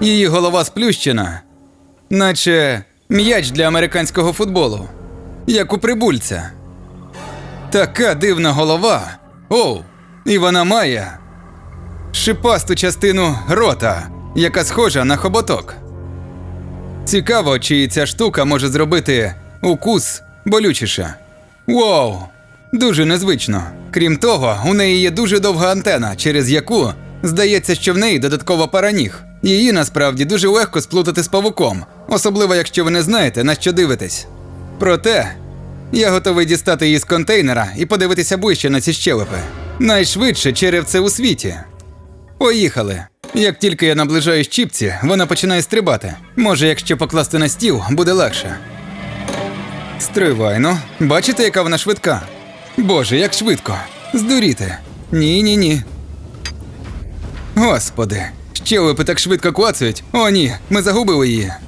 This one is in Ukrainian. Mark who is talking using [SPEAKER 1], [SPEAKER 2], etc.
[SPEAKER 1] Її голова сплющена, наче м'яч для американського футболу, як у прибульця. Така дивна голова. Оу, і вона має шипасту частину рота, яка схожа на хоботок. Цікаво, чи ця штука може зробити укус болючіше. Воу! Дуже незвично. Крім того, у неї є дуже довга антена, через яку здається, що в неї додаткова пара ніг. Її насправді дуже легко сплутати з павуком, особливо якщо ви не знаєте, на що дивитесь. Проте, я готовий дістати її з контейнера і подивитися ближче на ці щелепи. Найшвидше черевце у світі. Поїхали. Як тільки я наближаюсь чіпці, вона починає стрибати. Може, якщо покласти на стіл, буде легше. Стривай, ну. Бачите, яка вона швидка? Боже, як швидко. Здуріти. Ні, ні, ні. Господи, щелепи так швидко клацають. О, ні, ми загубили її.